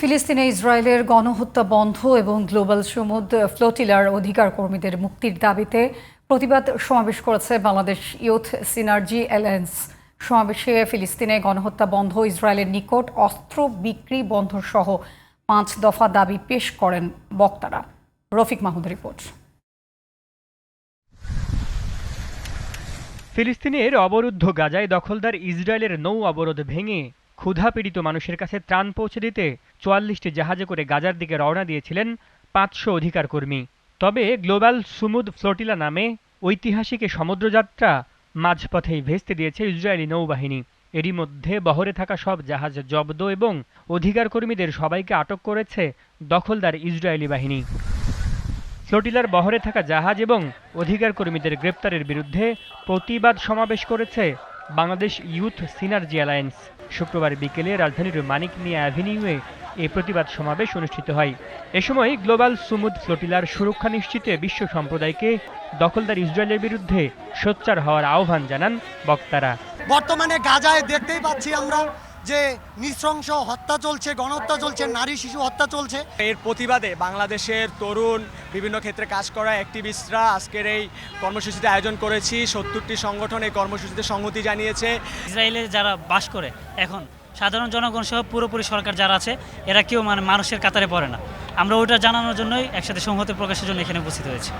ফিলিস্তিনে ইসরায়েলের গণহত্যা বন্ধ এবং গ্লোবাল সমুদ্র ফ্লোটিলার অধিকার কর্মীদের মুক্তির দাবিতে প্রতিবাদ সমাবেশ করেছে বাংলাদেশ ইউথ সিনার্জি অ্যালায়েন্স। সমাবেশে ফিলিস্তিনে গণহত্যা বন্ধ, ইসরায়েলের নিকট অস্ত্র বিক্রি বন্ধ সহ পাঁচ দফা দাবি পেশ করেন বক্তারা। রফিক মাহমুদ রিপোর্ট। ফিলিস্তিনের অবরুদ্ধ গাজায় দখলদার ইসরায়েলের নৌ অবরোধ ভেঙে ক্ষুধা পীড়িত মানুষের কাছে ত্রাণ পৌঁছে দিতে চুয়াল্লিশটি জাহাজে করে গাজার দিকে রওনা দিয়েছিলেন পাঁচশো অধিকার কর্মী তবে গ্লোবাল সুমুদ ফ্লোটিলা নামে ঐতিহাসিক সমুদ্রযাত্রা মাঝপথেই ভেস্তে দিয়েছে ইসরায়েলি নৌবাহিনী। এরই মধ্যে বহরে থাকা সব জাহাজ জব্দ এবং অধিকার কর্মীদের সবাইকে আটক করেছে দখলদার ইসরায়েলি বাহিনী। ফ্লোটিলার বহরে থাকা জাহাজ এবং অধিকার কর্মীদের গ্রেপ্তারের বিরুদ্ধে প্রতিবাদ সমাবেশ করেছে বাংলাদেশ ইউথ সিনার্জি অ্যালায়েন্স। শুক্রবার বিকেলে রাজধানীর মানিক মিয়া অ্যাভিনিউয়ে এ প্রতিবাদ সমাবেশ অনুষ্ঠিত হয়। এ সময় গ্লোবাল সুমুদ ফ্লোটিলার সুরক্ষা নিশ্চিতে বিশ্ব সম্প্রদায়কে দখলদার ইসরায়েলের বিরুদ্ধে সোচ্চার হওয়ার আহ্বান জানান বক্তারা। বর্তমানে গাজায় দেখতেই পাচ্ছি আমরা যে নৃশংস হত্যা চলছে গণহত্যা চলছে নারী শিশু হত্যা চলছে। এর প্রতিবাদে বাংলাদেশের তরুণ বিভিন্ন ক্ষেত্রে কাজ করা অ্যাক্টিভিস্টরা আজকের এই কর্মসূচিতে আয়োজন করেছি। সত্তরটি সংগঠন এই কর্মসূচিতে সংহতি জানিয়েছে। ইসরায়েলে যারা বাস করে এখন সাধারণ জনগণ সহ পুরোপুরি সরকার যারা আছে এরা কেউ মানে মানুষের কাতারে পড়ে না। আমরা ওইটা জানানোর জন্যই একসাথে সংহতি প্রকাশের জন্য এখানে উপস্থিত হয়েছি।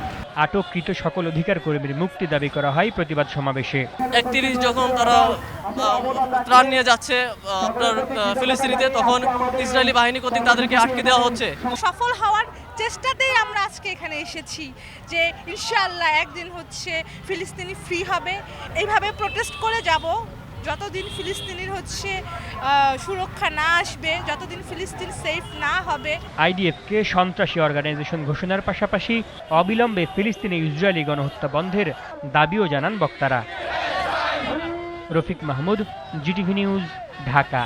আটককৃত সকল অধিকার কর্মীর মুক্তি দাবি করা হয় প্রতিবাদ সমাবেশে। একত্রিশ যখন তারা ত্রাণ নিয়ে যাচ্ছে আপনার ফিলিস্তিনিতে তখন ইসরায়েলি বাহিনী কর্তৃক তাদেরকে আটকে দেওয়া হচ্ছে। সফল হওয়ার চেষ্টাতেই আমরা আজকে এখানে এসেছি যে ইনশাআল্লাহ একদিন হচ্ছে ফিলিস্তিনি ফ্রি হবে। এইভাবে প্রোটেস্ট করে যাব। যতদিন ফিলিস্তিনির হচ্ছে সুরক্ষা না আসবে, যতদিন ফিলিস্তিন সেফ না হবে আইডিএফকে সন্ত্রাসী অর্গানাইজেশন ঘোষণার পাশাপাশি অবিলম্বে ফিলিস্তিনে ইসরায়েলি গণহত্যা বন্ধের দাবিও জানান বক্তারা। Rafiq Mahmud GTV news Dhaka.